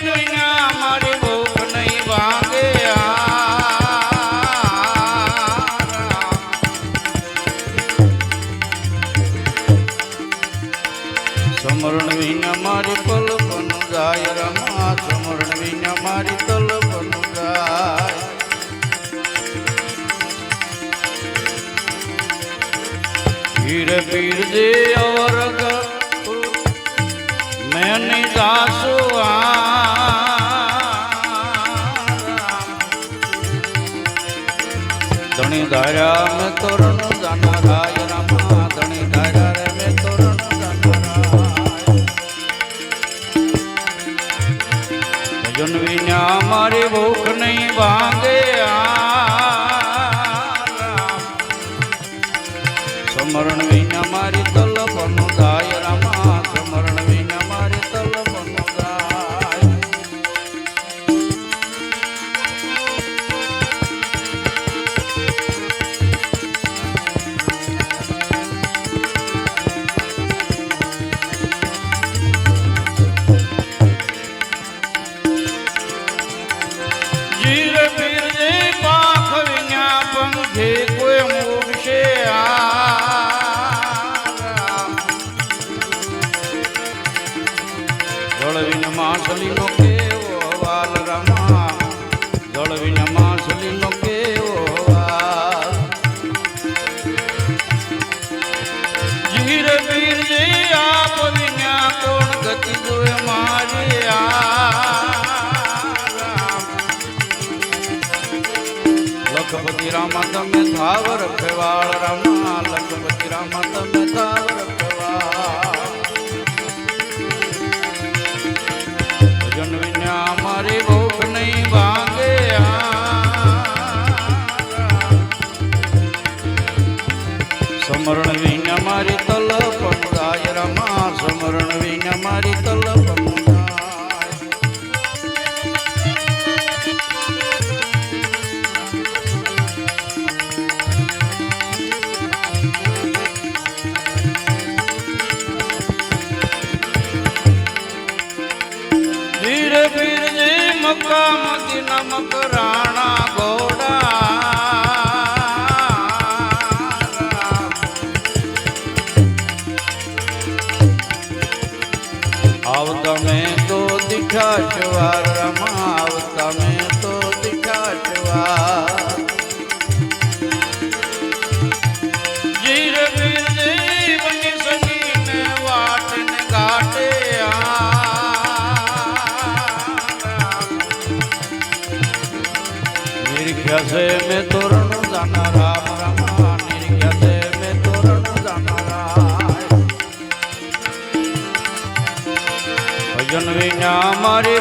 જીવન વિના મારી ભજન વિના મારી ભૂખ નહીં ભાંગે. સમરણ વિના મારી તલપનો પંખે કોઈ મૂકશે જળવીન માછલી નો કેવો વાલ રમા. જળવીન માછલી રામા, તમે થાવર ફેવાળ, રામા, લખપતિ રામા, તમે થાવર ફેવાળ. ભજન વિના મારી ભૂખ નહીં ભાંગે સમરણ વિના મારી તલપન ગાય રમા, સમરણ વિના મારી તલપન મક્કા મદીના મકરાણા ઘોડા આવતા મેં તો દીઠા શવાર રમા છે મેં તોરણ જાના રામ રામા નિર્ખ્યા છે મેં તોરણ જાના રાય ભજન વિના મારી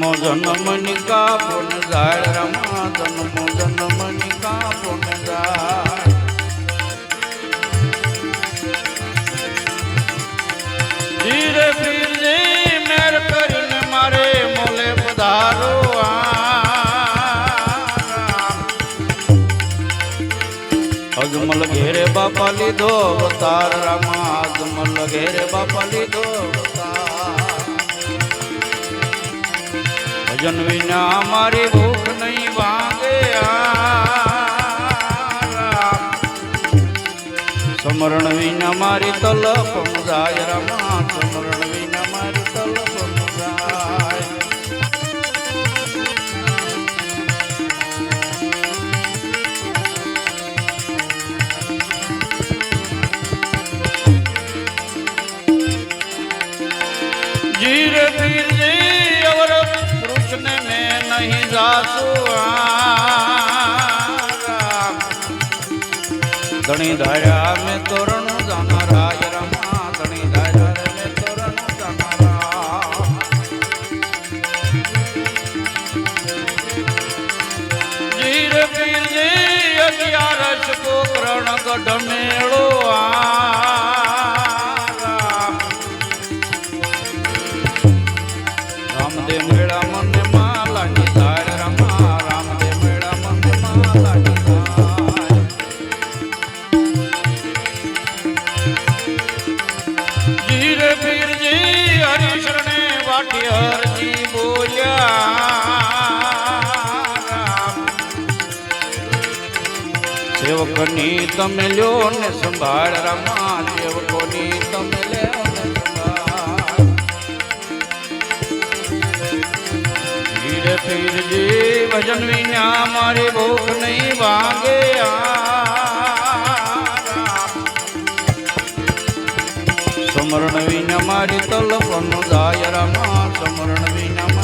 જન્મ જન્મ નિકા પુન ગાળ રમા જન્મ જન્મ નિકા પુન ગાળ ધીરે પીર જે મેર કરીને મારે મોલે પધારો અજમલ ઘેરે બાપા લીધો અવતાર રામા અજમલ ઘેરે બાપા લીધો ભજન વિના મારી ભૂખ નહીં ભાંગે સમરણ વિના મારી તલપ મુદાય રમા, સમરણ વિના મારી તલપ ધણી ધાર્યા મેં તોરણ જાનારા રમા. ધણી ધાર્યા મેં તોરણ જાનારા જીર પીલી આ હરજી બોલ્યા સેવકની તમે લ્યો ને સંભાળ રમા, સેવકોની તમે લ્યો ધીરે પીરજી ભજન વિના મારી ભૂખ નહીં આ સમરણ વિના મારી તલપનું દાયરામાં સમરણ વિના મારી